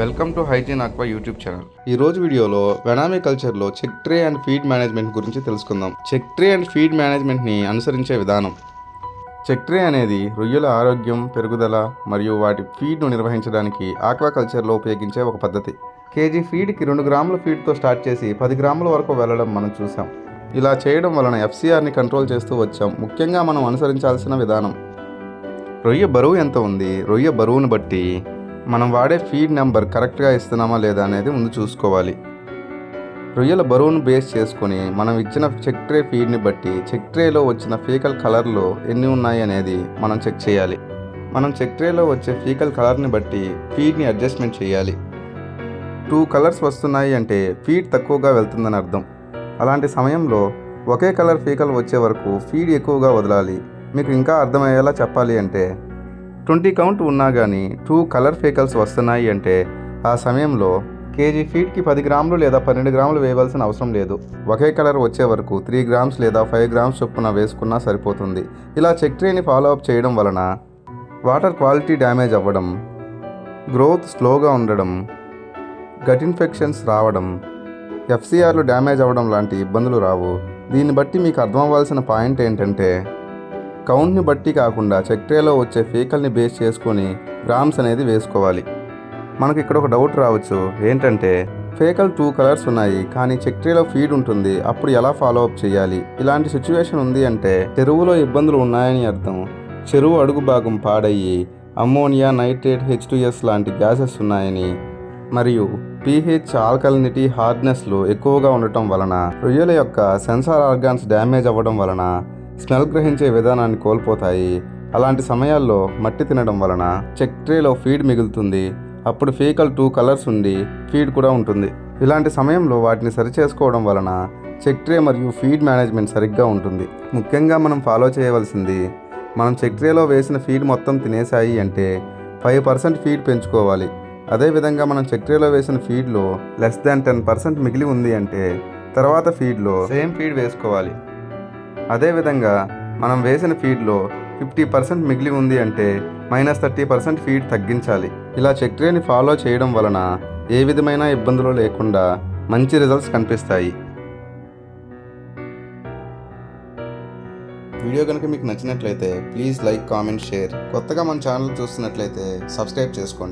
Welcome to hygiene aqua YouTube channel. ఈ రోజు వీడియోలో వెనామీ కల్చర్లో check tray and feed management గురించి తెలుసుకుందాం. చెక్ ట్రే అండ్ ఫీడ్ మేనేజ్మెంట్ని అనుసరించే విధానం. చెక్ ట్రే అనేది రొయ్యల ఆరోగ్యం పెరుగుదల మరియు వాటి ఫీడ్ను నిర్వహించడానికి ఆక్వాకల్చర్లో ఉపయోగించే ఒక పద్ధతి. కేజీ ఫీడ్కి రెండు గ్రాముల ఫీడ్తో స్టార్ట్ చేసి పది గ్రాముల వరకు వెళ్ళడం మనం చూసాం. ఇలా చేయడం వలన ఎఫ్సిఆర్ని కంట్రోల్ చేస్తూ వచ్చాం. ముఖ్యంగా మనం అనుసరించాల్సిన విధానం. రొయ్య బరువు ఎంత ఉంది? రొయ్య బరువును బట్టి మనం వాడే ఫీడ్ నెంబర్ కరెక్ట్గా ఇస్తున్నామా లేదా అనేది ముందు చూసుకోవాలి. రొయ్యల బరువును బేస్ చేసుకొని మనం ఇచ్చిన చెక్ ట్రే ఫీడ్ని బట్టి చెక్ ట్రేలో వచ్చిన ఫీకల్ కలర్లో ఎన్ని ఉన్నాయి అనేది మనం చెక్ చేయాలి. మనం చెక్ ట్రేలో వచ్చే ఫీకల్ కలర్ని బట్టి ఫీడ్ని అడ్జస్ట్మెంట్ చేయాలి. టూ కలర్స్ వస్తున్నాయి అంటే ఫీడ్ తక్కువగా వెళ్తుందని అర్థం. అలాంటి సమయంలో ఒకే కలర్ ఫీకల్ వచ్చే వరకు ఫీడ్ ఎక్కువగా వదలాలి. మీకు ఇంకా అర్థమయ్యేలా చెప్పాలి అంటే ట్వంటీ కౌంట్ ఉన్నా కానీ టూ కలర్ ఫేకల్స్ వస్తున్నాయి అంటే ఆ సమయంలో కేజీ ఫీట్కి పది గ్రాములు లేదా పన్నెండు గ్రాములు వేయవలసిన అవసరం లేదు. ఒకే కలర్ వచ్చే వరకు త్రీ గ్రామ్స్ లేదా ఫైవ్ గ్రామ్స్ చొప్పున వేసుకున్నా సరిపోతుంది. ఇలా చెక్ ట్రీని ఫాలో అప్ చేయడం వలన వాటర్ క్వాలిటీ డ్యామేజ్ అవ్వడం గ్రోత్ స్లోగా ఉండడం గట్ ఇన్ఫెక్షన్స్ రావడం ఎఫ్సిఆర్లు డ్యామేజ్ అవ్వడం లాంటి ఇబ్బందులు రావు. దీన్ని బట్టి మీకు అర్థం అవ్వాల్సిన పాయింట్ ఏంటంటే కౌంట్ని బట్టి కాకుండా చక్రేలో వచ్చే ఫీకల్ని బేస్ చేసుకొని గ్రామ్స్ అనేది వేసుకోవాలి. మనకి ఇక్కడ ఒక డౌట్ రావచ్చు. ఏంటంటే ఫేకల్ టూ కలర్స్ ఉన్నాయి కానీ చక్రీలో ఫీడ్ ఉంటుంది అప్పుడు ఎలా ఫాలో అప్ చేయాలి? ఇలాంటి సిచ్యువేషన్ ఉంది అంటే చెరువులో ఇబ్బందులు ఉన్నాయని అర్థం. చెరువు అడుగు భాగం పాడయ్యి అమ్మోనియా నైట్రేట్ హెచ్ ఎస్ లాంటి గ్యాసెస్ ఉన్నాయని మరియు పీహెచ్ ఆల్కలినిటీ హార్డ్నెస్లు ఎక్కువగా ఉండటం వలన రొయ్యల యొక్క సెన్సార్ ఆర్గాన్స్ డ్యామేజ్ అవ్వడం వలన స్మెల్ గ్రహించే విధానాన్ని కోల్పోతాయి. అలాంటి సమయాల్లో మట్టి తినడం వలన చెక్ ట్రేలో ఫీడ్ మిగులుతుంది. అప్పుడు ఫీకల్ టూ కలర్స్ ఉండి ఫీడ్ కూడా ఉంటుంది. ఇలాంటి సమయంలో వాటిని సరిచేసుకోవడం వలన చెక్ ట్రే మరియు ఫీడ్ మేనేజ్మెంట్ సరిగ్గా ఉంటుంది. ముఖ్యంగా మనం ఫాలో చేయవలసింది మనం చెక్ ట్రేలో వేసిన ఫీడ్ మొత్తం తినేసాయి అంటే ఫైవ్ పర్సెంట్ ఫీడ్ పెంచుకోవాలి. అదేవిధంగా మనం చెక్ ట్రేలో వేసిన ఫీడ్లో లెస్ దాన్ టెన్ పర్సెంట్ మిగిలి ఉంది అంటే తర్వాత ఫీడ్లో సేమ్ ఫీడ్ వేసుకోవాలి. అదేవిధంగా మనం వేసిన ఫీడ్లో ఫిఫ్టీ పర్సెంట్ మిగిలి ఉంది అంటే మైనస్ థర్టీ పర్సెంట్ ఫీడ్ తగ్గించాలి. ఇలా చక్రియని ఫాలో చేయడం వలన ఏ విధమైన ఇబ్బందులు లేకుండా మంచి రిజల్ట్స్ కనిపిస్తాయి. వీడియో కనుక మీకు నచ్చినట్లయితే ప్లీజ్ లైక్ కామెంట్ షేర్ కొత్తగా మన ఛానల్ చూస్తున్నట్లయితే సబ్స్క్రైబ్ చేసుకోండి.